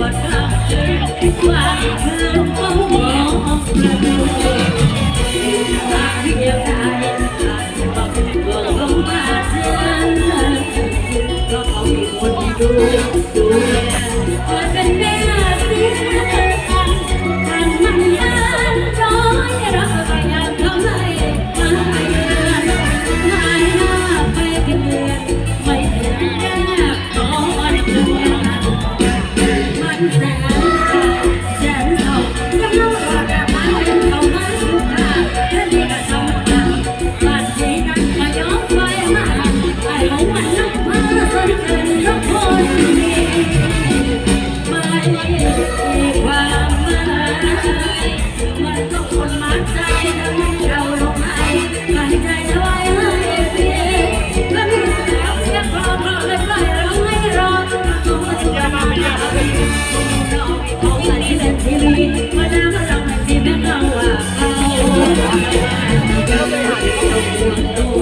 วดข้ามเธอทุวันเธอเขามองมาดูาเดียวใจตาที่บอกเป็มาเธอเพราะเขามีคนที่ดูดูแล Thank you.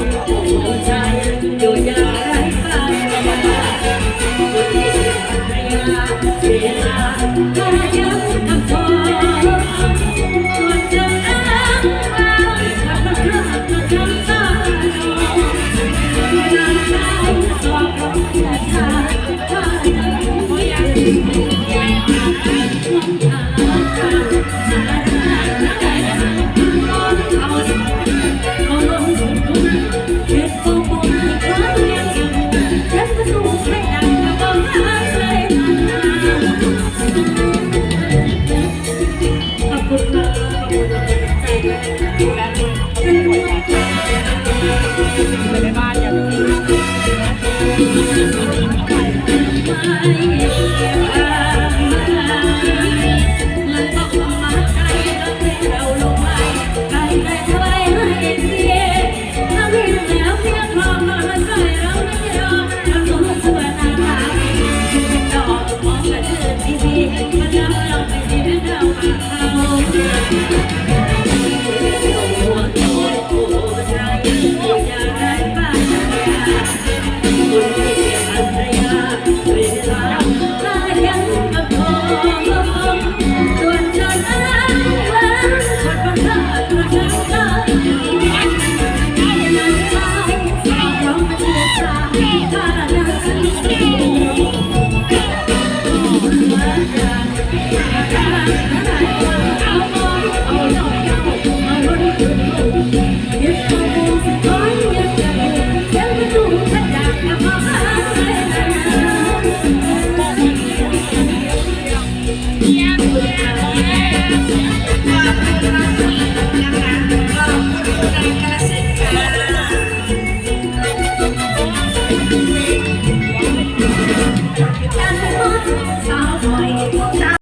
ไยู่ในบ้าน